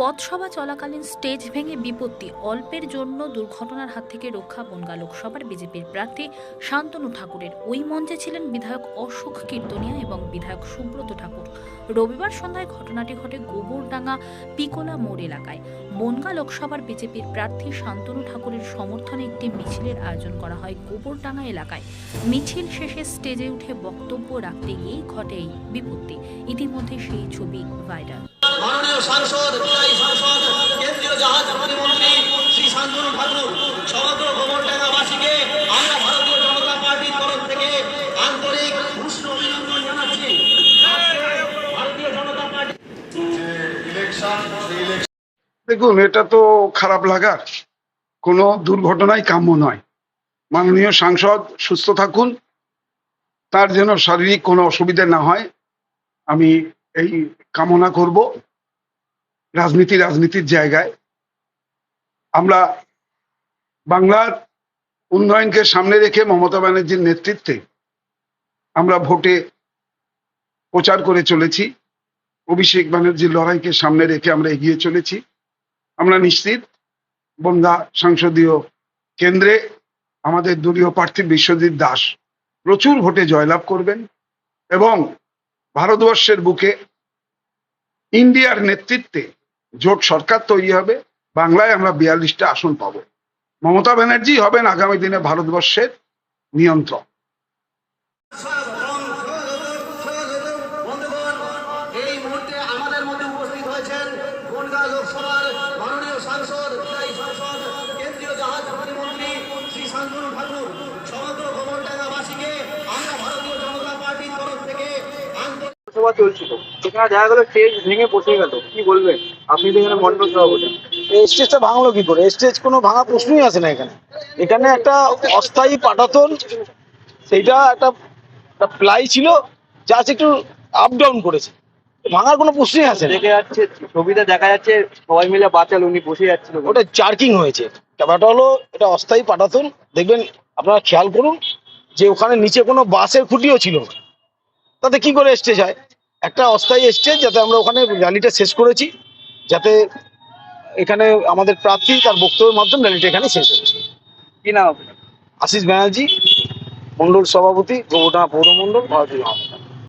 পথসভা চলাকালীন স্টেজ ভেঙে বিপত্তি, অল্পের জন্য দুর্ঘটনার হাত থেকে রক্ষা বনগা লোকসভার বিজেপির প্রার্থী শান্তনু ঠাকুরের। ওই মঞ্চে ছিলেন বিধায়ক অশোক কীর্তনিয়া এবং বিধায়ক সুব্রত ঠাকুর। রবিবার সন্ধ্যায় ঘটনাটি ঘটে গোবরডাঙ্গা পিকোলা মোড় এলাকায়। বনগা লোকসভার বিজেপির প্রার্থী শান্তনু ঠাকুরের সমর্থনে একটি মিছিলের আয়োজন করা হয় গোবরডাঙ্গা এলাকায়। মিছিল শেষে স্টেজে উঠে বক্তব্য রাখতে গিয়েই ঘটে এই বিপত্তি। ইতিমধ্যে সেই ছবি ভাইরাল। মাননীয় সাংসদ বিদায়ী সাংসদ, কেন্দ্রীয় জাহাজ প্রতিমন্ত্রী শ্রী শান্তনু ঠাকুর, সমগ্র গোবরডাঙ্গাবাসীকে আমরা ভারতীয় জনতা পার্টির তরফ থেকে আন্তরিক উষ্ণ অভিনন্দন জানাচ্ছি। ভারতীয় জনতা পার্টি দেখুন, এটা তো খারাপ লাগার কোনো দুর্ঘটনাই কাম্য নয়। মাননীয় সাংসদ সুস্থ থাকুন, তার যেন শারীরিক কোনো অসুবিধা না হয়, আমি এই কামনা করব। রাজনীতি রাজনীতির জায়গায়। আমরা বাংলার উন্নয়নকে সামনে রেখে মমতা ব্যানার্জির নেতৃত্বে আমরা ভোটে প্রচার করে চলেছি। অভিষেক ব্যানার্জির লড়াইকে সামনে রেখে আমরা এগিয়ে চলেছি। আমরা নিশ্চিত বন্ধা সংসদীয় কেন্দ্রে আমাদের দলীয় প্রার্থী বিশ্বজিৎ দাস প্রচুর ভোটে জয়লাভ করবেন এবং ভারতবর্ষের বুকে ইন্ডিয়ার নেতৃত্বে জোট সরকার তৈরি হবে বাংলায় আমরা বিয়াল্লিশটা আসন পাবো। মমতা ব্যানার্জি হবেন আগামী দিনে ভারতবর্ষের নিয়ন্ত্রক। বন্ধুগণ এই মুহূর্তে আমাদের মধ্যে উপস্থিত হয়েছেন বনগাঁ লোকসভার মাননীয় সাংসদ বিদায়ী সাংসদ কেন্দ্রীয় জাহাজ প্রতিমন্ত্রী শ্রী শান্তনু ঠাকুর। সমগ্র গোবরডাঙ্গাবাসীকে আমরা ভারতীয় জনতা পার্টির তরফ থেকে আন্তরিক সভা চলছিল। সেখানে দেখা গেল স্টেজ ভেঙে বসে গেল। কি বলবেন? আপনি তো এখানে মন্ডল সভাপতি। এই স্টেজটা ভাঙলো কি করে? স্টেজ কোনো ভাঙা প্রশ্নই আসে না এখানে। এখানে একটা অস্থায়ী পাটাতন সেইটা একটা একটা প্লাই ছিল জাস্ট একটু আপ ডাউন করেছে। ভাঙার কোনো প্রশ্নই আসে না। দেখে যাচ্ছে ছবিতে দেখা যাচ্ছে সবাই মিলে বাঁচাল উনি বসে যাচ্ছিল। ওটা জার্কিং হয়েছে। ব্যাপারটা হলো এটা অস্থায়ী পাটাতন। দেখবেন আপনারা খেয়াল করুন যে ওখানে নিচে কোনো বাসের খুঁটিও ছিল না। তাতে কি করে স্টেজ হয়? একটা অস্থায়ী স্টেজ যাতে আমরা ওখানে র্যালিটা শেষ করেছি। যাতে এখানে আমাদের প্রার্থী তার বক্তব্যের মাধ্যমে র্যালিটা এখানে শেষ হয়েছে কি নাম আশিস ব্যানার্জি মন্ডল সভাপতি গোবরডাঙ্গা পৌরমন্ডল ভারতীয় জনতা।